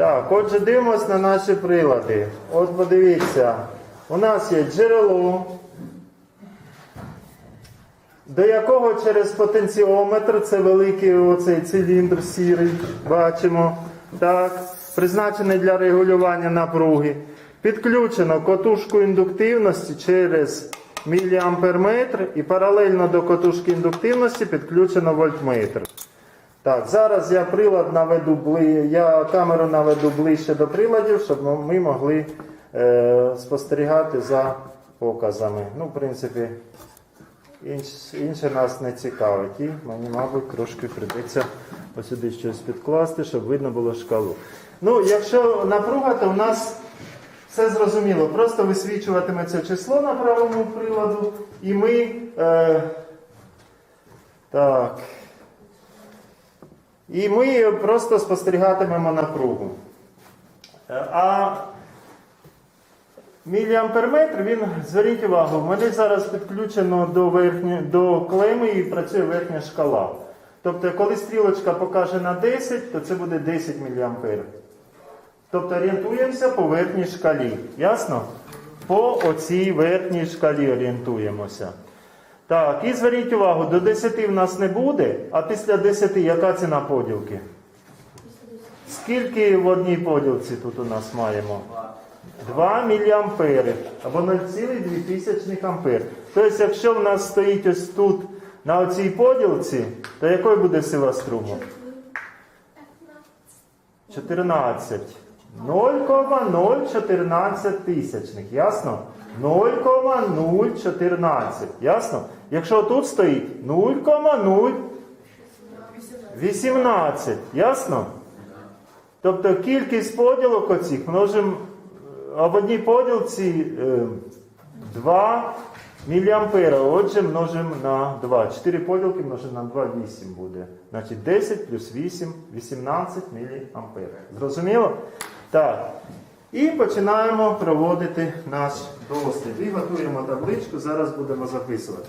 Так, отже, дивимось на наші прилади. От подивіться, у нас є джерело, до якого через потенціометр, це великий оцей циліндр сірий, бачимо, так, призначений для регулювання напруги. Підключено котушку індуктивності через міліамперметр і паралельно до котушки індуктивності підключено вольтметр. Так, зараз я прилад наведу я камеру наведу ближче до приладів, щоб ми могли е, спостерігати за показами. Ну, в принципі, інш... інше нас не цікавить. І мені, мабуть, трошки прийдеться посюди щось підкласти, щоб видно було шкалу. Ну, якщо напруга, то у нас все зрозуміло. Просто висвічуватиметься число на правому приладу, і ми. Е... Так. І ми просто спостерігатимемо напругу. Е, А міліамперметр, він, зверніть увагу, в мене зараз підключено до, верхні, до клеми і працює верхня шкала. Тобто, коли стрілочка покаже на 10, то це буде 10 міліампер. Тобто орієнтуємося по верхній шкалі. Ясно? По оцій верхній шкалі орієнтуємося. Так, і зверніть увагу, до 10 в нас не буде, а після 10 яка ціна поділки? Скільки в одній поділці тут у нас маємо? 2 міліампери або 0,2 ампер. Тобто, якщо в нас стоїть ось тут на оцій поділці, то якою буде сила струму? 14. 0,014 тисячних. Ясно? 0,014. Ясно? Якщо тут стоїть 0,018. Ясно? Тобто кількість поділок оцих множимо а в одній поділці е, 2 міліампера. Отже, множимо на 2. 4 поділки множимо на 2, 8 буде. Значить 10 плюс 8, 18 міліампер. Зрозуміло? Так. І починаємо проводити наш дослід. І готуємо табличку, зараз будемо записувати.